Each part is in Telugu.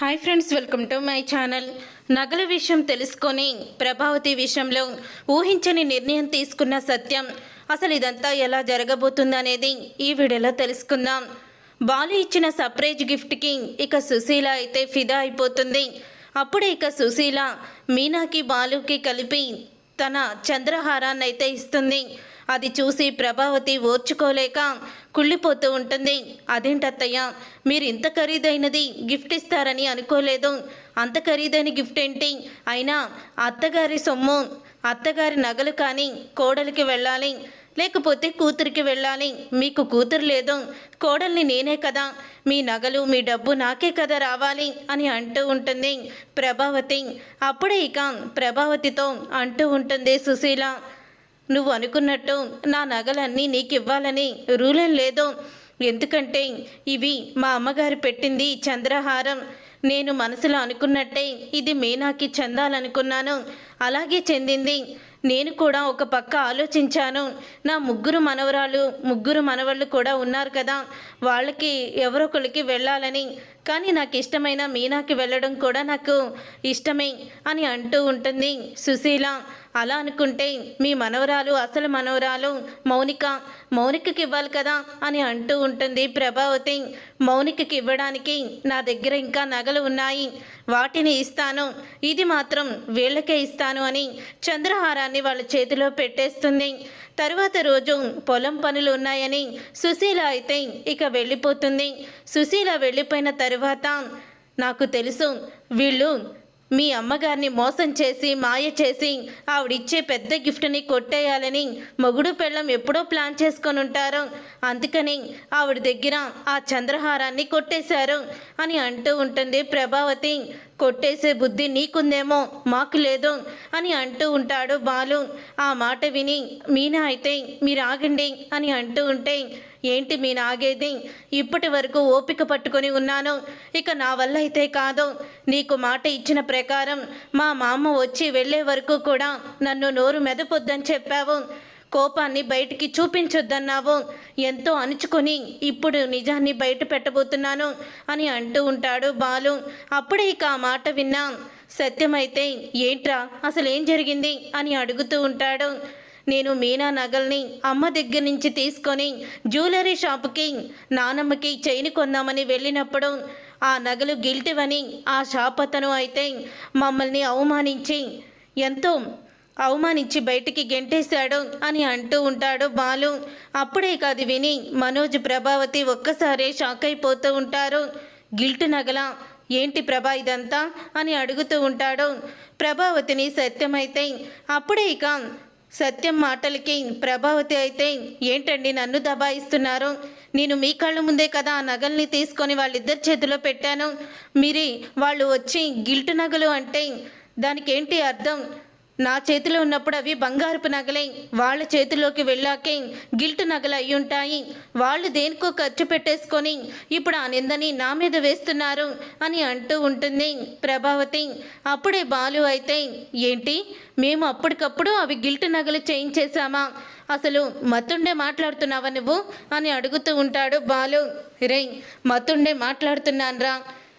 Hi friends welcome to my channel నగల విషయం తెలుసుకొని ప్రభావతి విషయంలో ఊహించని నిర్ణయం తీసుకున్న సత్యం. అసలు ఇదంతా ఎలా జరగబోతుందనేది ఈ వీడియోలో తెలుసుకుందాం. బాలు ఇచ్చిన సర్ప్రైజ్ గిఫ్ట్కి ఇక సుశీల అయితే ఫిదా అయిపోతుంది. అప్పుడే ఇక సుశీల మీనాకి బాలుకి కలిపి తన చంద్రహారాన్ని అయితే ఇస్తుంది. అది చూసి ప్రభావతి ఓర్చుకోలేక కుళ్ళిపోతూ ఉంటుంది. అదేంటత్తయ్య మీరు ఇంత ఖరీదైనది గిఫ్ట్ ఇస్తారని అనుకోలేదు. అంత ఖరీదైన గిఫ్ట్ ఏంటి? అయినా అత్తగారి సొమ్ము అత్తగారి నగలు కానీ కోడలికి వెళ్ళాలి. లేకపోతే కూతురికి వెళ్ళాలి. మీకు కూతురు లేదు. కోడల్ని నేనే కదా. మీ నగలు మీ డబ్బు నాకే కదా రావాలి అని అంటూ ఉంటుంది ప్రభావతి. అప్పుడే ఇక ప్రభావతితో అంటూ ఉంటుంది సుశీల. నువ్వు అనుకున్నట్టు నా నగలన్నీ నీకు ఇవ్వాలని రూలేం లేదు. ఎందుకంటే ఇవి మా అమ్మగారు పెట్టింది చంద్రహారం. నేను మనసులో అనుకున్నట్టే ఇది మీనాకి చెందాలనుకున్నాను. అలాగే చెందింది. నేను కూడా ఒక పక్క ఆలోచించాను. నా ముగ్గురు మనవరాలు ముగ్గురు మనవళ్ళు కూడా ఉన్నారు కదా. వాళ్ళకి ఎవరొకరికి వెళ్ళాలని కానీ నాకు ఇష్టమైన మీనాకి వెళ్ళడం కూడా నాకు ఇష్టమే అని అంటూ ఉంటుంది. సుశీల అలా అనుకుంటే మీ మనవరాలు అసలు మనవరాలు మౌనిక మౌనికకి ఇవ్వాలి కదా అని అంటూ ఉంటుంది ప్రభావతి. మౌనికకి ఇవ్వడానికి నా దగ్గర ఇంకా నగలు ఉన్నాయి. వాటిని ఇస్తాను. ఇది మాత్రం వీళ్ళకే ఇస్తాను అని చంద్రహారాన్ని వాళ్ళ చేతిలో పెట్టేస్తుంది. తరువాత రోజు పొలం పనులు ఉన్నాయని సుశీల అయితే ఇక వెళ్ళిపోతుంది. సుశీల వెళ్ళిపోయిన తరువాత నాకు తెలుసు వీళ్ళు మీ అమ్మగారిని మోసం చేసి మాయ చేసి ఆవిడిచ్చే పెద్ద గిఫ్ట్ని కొట్టేయాలని మొగుడు పెళ్ళం ఎప్పుడో ప్లాన్ చేసుకొని ఉంటారు. అందుకని ఆవిడ దగ్గర ఆ చంద్రహారాన్ని కొట్టేశారు అని అంటూ ఉంటుంది ప్రభావతి. కొట్టేసే బుద్ధి నీకుందేమో మాకు లేదు అని అంటూ ఉంటాడు బాలు. ఆ మాట విని మీనా అయితే మీరు ఆగండి అని అంటూ ఉంటే ఏంటి మీ నాగేది? ఇప్పటి వరకు ఓపిక పట్టుకొని ఉన్నాను. ఇక నా వల్ల అయితే కాదు. నీకు మాట ఇచ్చిన ప్రకారం మా మామ వచ్చి వెళ్ళే వరకు కూడా నన్ను నోరు మెదపొద్దని చెప్పావు. కోపాన్ని బయటికి చూపించొద్దన్నావు. ఎంతో అణుచుకొని ఇప్పుడు నిజాన్ని బయట పెట్టబోతున్నాను అని అంటూ ఉంటాడు బాలు. అప్పుడే ఇక ఆ మాట విన్నా సత్యమైతే ఏంట్రా? అసలు ఏం జరిగింది? అని అడుగుతూ ఉంటాడు. నేను మీనా నగల్ని అమ్మ దగ్గర నుంచి తీసుకొని జ్యువెలరీ షాపుకి నానమ్మకి చైన్ కొందామని వెళ్ళినప్పుడు ఆ నగలు గిల్టివని ఆ షాప్ అతను అయితే మమ్మల్ని అవమానించి ఎంతో అవమానించి బయటికి గెంటేశాడు అని అంటూ ఉంటాడు బాలు. అప్పుడే కాదు విని మనోజ్ ప్రభావతి ఒక్కసారే షాక్ అయిపోతూ ఉంటారు. గిల్ట్ నగల? ఏంటి ప్రభా ఇదంతా? అని అడుగుతూ ఉంటాడు. ప్రభావతిని సత్యమైతే అప్పుడే ఇక సత్యం మాటలకి ప్రభావతి అయితే ఏంటండి నన్ను దబాయిస్తున్నారు? నేను మీ కళ్ళ ముందే కదా ఆ నగల్ని తీసుకొని వాళ్ళిద్దరి చేతిలో పెట్టాను. మీరు వాళ్ళు వచ్చి గిల్ట్ నగలు అంటే దానికి ఏంటి అర్థం? నా చేతిలో ఉన్నప్పుడు అవి బంగారపు నగలే. వాళ్ళ చేతిలోకి వెళ్ళాకే గిల్ట్ నగలు అయి ఉంటాయి వాళ్ళు దేనికో ఖర్చు పెట్టేసుకొని ఇప్పుడు ఆ నిందని నా మీద వేస్తున్నారు అని అంటూ ఉంటుంది ప్రభావతి. అప్పుడే బాలు అయితే ఏంటి? మేము అప్పటికప్పుడు అవి గిల్ట్ నగలు చేయించేశామా? అసలు మతుండే మాట్లాడుతున్నావా నువ్వు? అని అడుగుతూ ఉంటాడు బాలు. రే మతుండే మాట్లాడుతున్నాన్రా.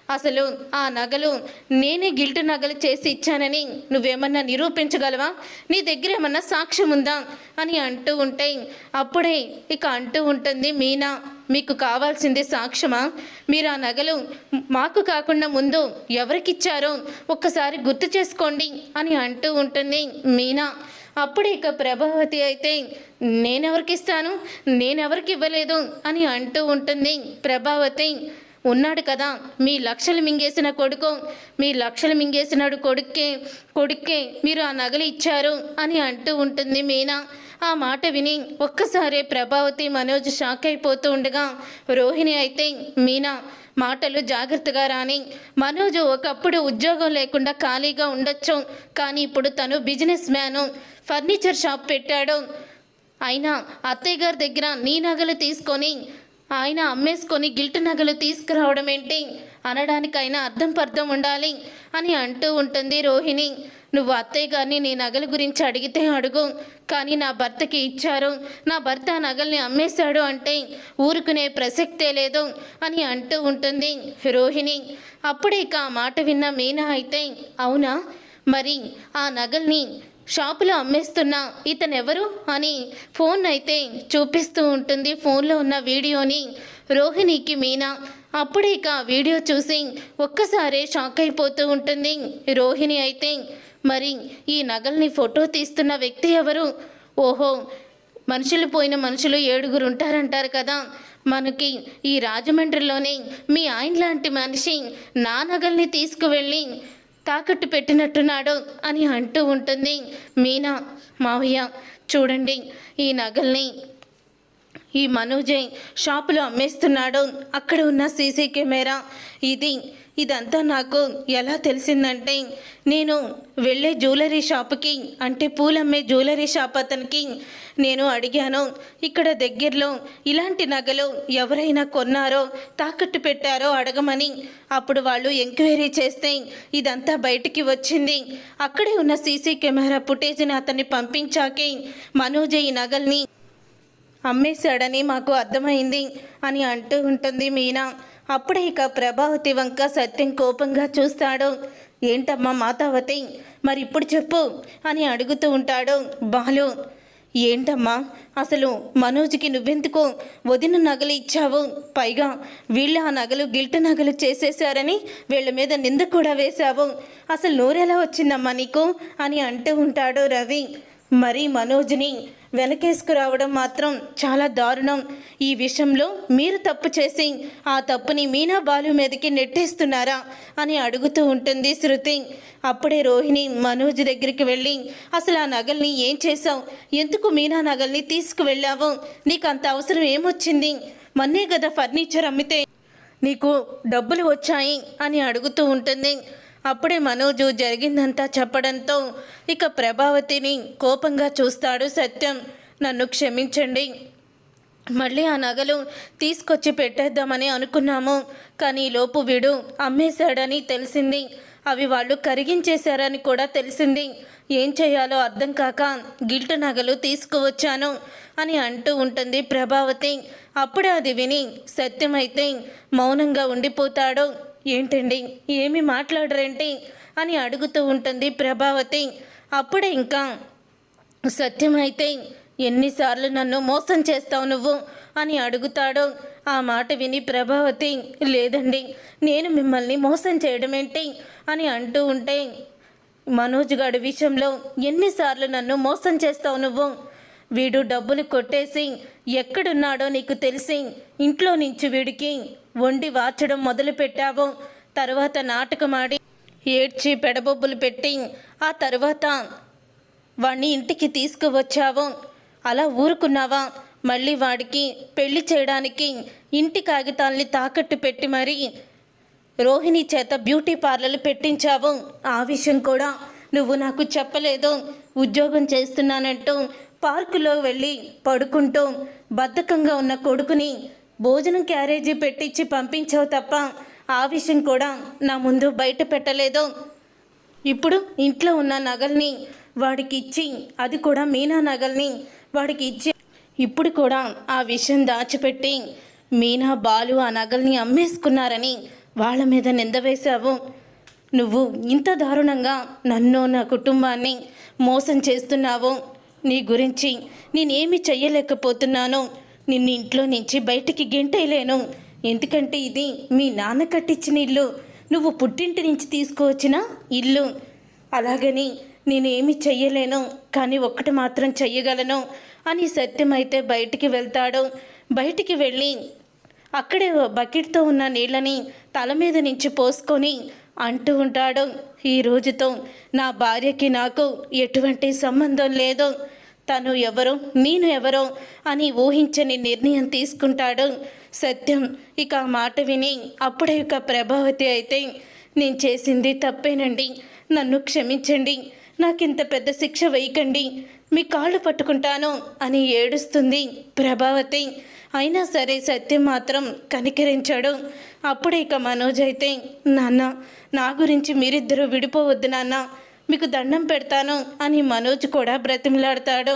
అసలు ఆ నగలు నేనే గిల్ట్ నగలు చేసి ఇచ్చానని నువ్వేమన్నా నిరూపించగలవా? నీ దగ్గర ఏమన్నా సాక్ష్యం ఉందా? అని అంటూ ఉంటే అప్పుడే ఇక అంటూ ఉంటుంది మీనా మీకు కావాల్సింది సాక్ష్యమా? మీరు ఆ నగలు మాకు కాకుండా ముందు ఎవరికిచ్చారో ఒక్కసారి గుర్తు చేసుకోండి అని అంటూ ఉంటుంది మీనా. అప్పుడు ఇక ప్రభావతి అయితే నేనెవరికిస్తాను? నేనెవరికి ఇవ్వలేదు అని అంటూ ఉంటుంది ప్రభావతి. ఉన్నాడు కదా. మీ లక్షలు మింగేసిన కొడుకు మీ లక్షలు మింగేసినాడు కొడుక్కే కొడుక్కే మీరు ఆ నగలు ఇచ్చారు అని అంటూ ఉంటుంది మీనా. ఆ మాట విని ఒక్కసారే ప్రభావతి మనోజ్ షాక్ అయిపోతూ ఉండగా రోహిణి అయితే మీనా మాటలు జాగ్రత్తగా రాని. మనోజ్ ఒకప్పుడు ఉద్యోగం లేకుండా ఖాళీగా ఉండొచ్చు కానీ ఇప్పుడు తను బిజినెస్ మ్యాను ఫర్నిచర్ షాప్ పెట్టాడు. అయినా అత్తయ్య గారి దగ్గర నీ నగలు తీసుకొని ఆయన అమ్మేసుకొని గిల్ట్ నగలు తీసుకురావడం ఏంటి? అనడానికైనా అర్థం పర్థం ఉండాలి అని అంటూ ఉంటుంది రోహిణి. నువ్వు అత్తయ్య గారిని నీ నగల గురించి అడిగితే అడుగు. కానీ నా భర్తకి ఇచ్చారు. నా భర్త నగల్ని అమ్మేశాడు అంటే ఊరుకునే ప్రసక్తే లేదు అని అంటూ ఉంటుంది రోహిణి. అప్పుడే ఇక ఆ మాట విన్న మీనా అయితే అవునా? మరి ఆ నగల్ని షాపులో అమ్మేస్తున్న ఇతనెవరు అని ఫోన్ అయితే చూపిస్తూ ఉంటుంది. ఫోన్లో ఉన్న వీడియోని రోహిణికి మీనా. అప్పుడే ఇక వీడియో చూసి ఒక్కసారే షాక్ అయిపోతూ ఉంటుంది. రోహిణి అయితే మరి ఈ నగల్ని ఫోటో తీస్తున్న వ్యక్తి ఎవరు? ఓహో మనుషులు పోయిన మనుషులు ఏడుగురు ఉంటారంటారు కదా. మనకి ఈ రాజమండ్రిలోనే మీ ఆయన లాంటి మనిషి నా నగల్ని తీసుకువెళ్ళి తాకట్టు పెట్టినట్టున్నాడు అని అంటూ ఉంటుంది. మీనా మావయ్య చూడండి ఈ నగల్ని ఈ మనోజయ్ షాపులో అమ్మేస్తున్నాడు. అక్కడ ఉన్న సీసీ కెమెరా. ఇది ఇదంతా నాకు ఎలా తెలిసిందంటే నేను వెళ్ళే జ్యువెలరీ షాప్కి అంటే పూలమ్మే జ్యువెలరీ షాప్ అతనికి నేను అడిగాను. ఇక్కడ దగ్గరలో ఇలాంటి నగలు ఎవరైనా కొన్నారో తాకట్టు పెట్టారో అడగమని. అప్పుడు వాళ్ళు ఎంక్వైరీ చేస్తే ఇదంతా బయటికి వచ్చింది. అక్కడే ఉన్న సీసీ కెమెరా ఫుటేజ్ని అతన్ని పంపించాకే మనోజయ్ ఈ నగల్ని అమ్మేశాడని మాకు అర్థమైంది అని అంటూ ఉంటుంది మీనా. అప్పుడే ఇక ప్రభావతి వంక సత్యం కోపంగా చూస్తాడు. ఏంటమ్మా మాతావతి? మరి ఇప్పుడు చెప్పు అని అడుగుతూ ఉంటాడు బాలు. ఏంటమ్మా? అసలు మనోజ్కి నువ్వెందుకు వదిన నగలు ఇచ్చావు? పైగా వీళ్ళు ఆ నగలు గిల్ట్ నగలు చేసేశారని వీళ్ళ మీద నింద కూడా వేశావు. అసలు నోరెలా వచ్చిందమ్మా నీకు? అని అంటూ ఉంటాడు రవి. మరి మనోజ్ని వెనకేసుకురావడం మాత్రం చాలా దారుణం. ఈ విషయంలో మీరు తప్పు చేసి ఆ తప్పుని మీనా బాలు మీదకి నెట్టేస్తున్నారా అని అడుగుతూ ఉంటుంది శృతి. అప్పుడే రోహిణి మనోజ్ దగ్గరికి వెళ్ళి అసలు ఆ నగల్ని ఏం చేశావు? ఎందుకు మీనా నగల్ని తీసుకువెళ్ళావు? నీకు అంత అవసరం ఏమొచ్చింది? మొన్నే కదా ఫర్నిచర్ అమ్మితే నీకు డబ్బులు వచ్చాయి అని అడుగుతూ ఉంటుంది. అప్పుడే మనోజు జరిగిందంతా చెప్పడంతో ఇక ప్రభావతిని కోపంగా చూస్తాడు సత్యం. నన్ను క్షమించండి. మళ్ళీ ఆ నగలు తీసుకొచ్చి పెట్టేద్దామని అనుకున్నాము. కానీ లోపు వీడు అమ్మేశాడని తెలిసింది. అవి వాళ్ళు కరిగించేశారని కూడా తెలిసింది. ఏం చేయాలో అర్థం కాక గిల్ట్ నగలు తీసుకువచ్చాను అని అంటూ ఉంటుంది ప్రభావతి. అప్పుడే అది విని సత్యమైతే మౌనంగా ఉండిపోతాడు. ఏంటండి? ఏమి మాట్లాడరేంటి అని అడుగుతూ ఉంటుంది ప్రభావతి. అప్పుడే ఇంకా సత్యమైతే ఎన్నిసార్లు నన్ను మోసం చేస్తావు నువ్వు? అని అడుగుతాడు. ఆ మాట విని ప్రభావతి లేదండి నేను మిమ్మల్ని మోసం చేయడం ఏంటి అని అంటూ ఉంటే మనోజ్ గాడి విషయంలో ఎన్నిసార్లు నన్ను మోసం చేస్తావు నువ్వు? వీడు డబ్బులు కొట్టేసి ఎక్కడున్నాడో నీకు తెలిసి ఇంట్లో నుంచి వీడికి వండి వాచడం మొదలు పెట్టావు తర్వాత నాటకమాడి ఏడ్చి పెడబొబ్బులు పెట్టి ఆ తర్వాత వాణ్ణి ఇంటికి తీసుకువచ్చావు. అలా ఊరుకున్నావా? మళ్ళీ వాడికి పెళ్ళి చేయడానికి ఇంటి కాగితాల్ని తాకట్టు పెట్టి మరీ రోహిణి చేత బ్యూటీ పార్లర్లు పెట్టించావు. ఆ విషయం కూడా నువ్వు నాకు చెప్పలేదు. ఉద్యోగం చేస్తున్నానంటూ పార్కులో వెళ్ళి పడుకుంటూ బద్ధకంగా ఉన్న కొడుకుని భోజనం క్యారేజీ పెట్టించి పంపించావు తప్ప ఆ విషయం కూడా నా ముందు బయట పెట్టలేదు. ఇప్పుడు ఇంట్లో ఉన్న నగల్ని వాడికి ఇచ్చి అది కూడా మీనా నగల్ని వాడికి ఇచ్చి ఇప్పుడు కూడా ఆ విషయం దాచిపెట్టి మీనా బాలు ఆ నగల్ని అమ్మేసుకున్నారని వాళ్ళ మీద నింద వేశావు. నువ్వు ఇంత దారుణంగా నన్ను నా కుటుంబాన్ని మోసం చేస్తున్నావు. నీ గురించి నేనేమి చెయ్యలేకపోతున్నాను. నిన్ను ఇంట్లో నుంచి బయటికి గెంటేయలేను. ఎందుకంటే ఇది మీ నాన్న కట్టించిన ఇల్లు. నువ్వు పుట్టింటి నుంచి తీసుకువచ్చిన ఇల్లు. అలాగని నేనేమి చెయ్యలేను కానీ ఒక్కటి మాత్రం చెయ్యగలను అని సత్యమైతే బయటికి వెళ్తాడు. బయటికి వెళ్ళి అక్కడే ఓ బకెట్తో ఉన్న నీళ్ళని తల మీద నుంచి పోసుకొని అంటూ ఉంటాడు. ఈ రోజుతో నా భార్యకి నాకు ఎటువంటి సంబంధం లేదు. తను ఎవరో నేను ఎవరో అని ఊహించని నిర్ణయం తీసుకుంటాడు. సత్యం ఇక ఆ మాట విని అప్పుడే ఇక ప్రభావతి అయితే నేను చేసింది తప్పేనండి. నన్ను క్షమించండి. నాకింత పెద్ద శిక్ష వేయకండి. మీ కాళ్ళు పట్టుకుంటాను అని ఏడుస్తుంది ప్రభావతి. అయినా సరే సత్యం మాత్రం కనికరించాడు. అప్పుడే ఇక మనోజ్ అయితే నాన్న నా గురించి మీరిద్దరూ విడిపోవద్దు నాన్న. మీకు దండం పెడతాను అని మనోజ్ కూడా బ్రతిమలాడతాడు.